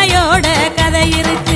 தாயோட கதை இருக்கு.